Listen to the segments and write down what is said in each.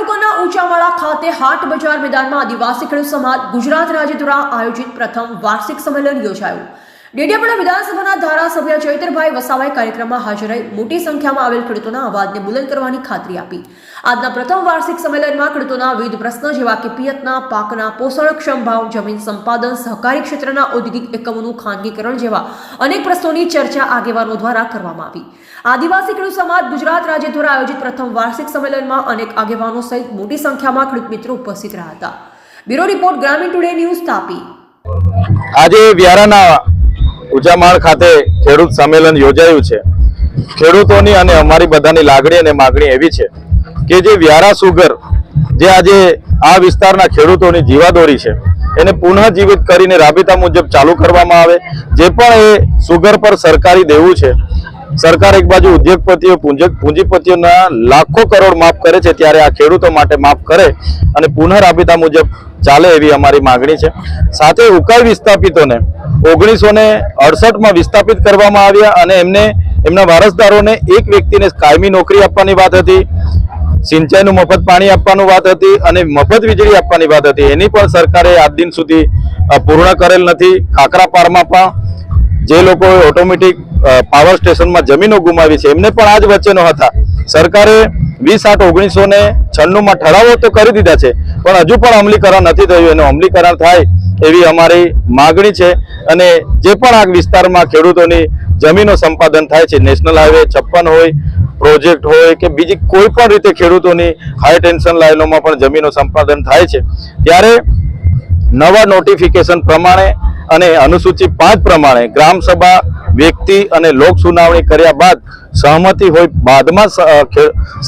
તાલુકાના ઊંચાવાળા ખાતે હાટ બજાર મેદાનમાં આદિવાસી ખેડૂત સમાજ ગુજરાત રાજ્ય દ્વારા આયોજિત પ્રથમ વાર્ષિક સંમેલન યોજાયું. ડેડિયાપાડા વિધાનસભાના ધારાસભ્ય ચૈતરભાઈ વસાવાએ કાર્યક્રમમાં હાજર રહી મોટી સંખ્યામાં આવેલ ખેડૂતોના અવાજને બુલંદ કરવાની ખાતરી આપી. આજના પ્રથમ વાર્ષિક સંમેલનમાં ખેડૂતોના વિવિધ પ્રશ્નો જેવા કે પિયતના, પાકના, પોષણક્ષમ ભાવ, જમીન સંપાદન, સહકારી ક્ષેત્રના ઔદ્યોગિક એકમોનું ખાનગીકરણ જેવા અનેક પ્રશ્નોની ચર્ચા આગેવાનો દ્વારા કરવામાં આવી. આદિવાસી ખેડૂત સમાજ ગુજરાત રાજ્ય દ્વારા આયોજિત પ્રથમ વાર્ષિક સંમેલનમાં અનેક આગેવાનો સહિત મોટી સંખ્યામાં ખેડૂત મિત્રો ઉપસ્થિત રહ્યા હતા. Bureau report Gramin today news Tapi. આજે વ્યારાના ઉજામાળ ખાતે ખેડૂત સંમેલન યોજાયું છે. ખેડૂતોની અને અમારી બધાની લાગણી અને માગણી એવી છે કે જે વ્યારા સુગર જે આજે આ વિસ્તારના ખેડૂતોની જીવાદોરી છે, એને પુનઃ જીવિત કરીને રાબેતા મુજબ ચાલુ કરવામાં આવે, જે પણ એ સુગર પર સરકારી દેવું છે સરકાર એક બાજુ ઉદ્યોગપતિઓ પૂંજ- પૂંજીપતિઓના લાખો કરોડ માફ કરે છે ત્યારે આ ખેડૂતો માટે માફ કરે અને પુનઃરાબિતા મુજબ ચાલે એવી અમારી માગણી છે. સાથે ઉકાઈ વિસ્થાપિતોને ઓગણીસો ને અડસઠમાં વિસ્થાપિત કરવામાં આવ્યા અને એમને એમના વારસદારોને એક વ્યક્તિને કાયમી નોકરી આપવાની વાત હતી, સિંચાઈનું મફત પાણી આપવાનું વાત હતી અને મફત વીજળી આપવાની વાત હતી. એની પણ સરકારે આજ દિન સુધી પૂર્ણ કરેલ નથી. કાકરાપારમાં પણ જે લોકોએ ઓટોમેટિક પાવર સ્ટેશનમાં જમીનો ગુમાવી છે, એમને પણ આ જ વચ્ચેનો હતા. સરકારે વીસ આઠ ઓગણીસો ને છન્નુંમાં ઠરાવો તો કરી દીધા છે, પણ હજુ પણ અમલીકરણ નથી થયું. એનું અમલીકરણ થાય એવી અમારી માગણી છે અને જે પણ આ વિસ્તારમાં ખેડૂતોની જમીનો સંપાદન થાય છે, નેશનલ હાઈવે છપ્પન હોય, પ્રોજેક્ટ હોય કે બીજી કોઈ પણ રીતે ખેડૂતોની હાઈ ટેન્શન લાઈનોમાં પણ જમીનો સંપાદન થાય છે, ત્યારે નવા નોટિફિકેશન પ્રમાણે અને અનુસૂચિ પાંચ પ્રમાણે ગ્રામ સભા, વ્યક્તિ અને લોક સુનાવણી કર્યા બાદ સહમતિ હોય બાદમાં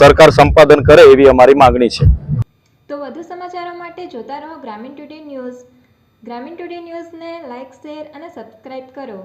સરકાર સંપાદન કરે એવી અમારી માગણી છે. તો વધુ સમાચારો માટે જોતા રહો Gramin today news. Gramin today ન્યૂઝને લાઇક શેર અને સબસ્ક્રાઇબ કરો.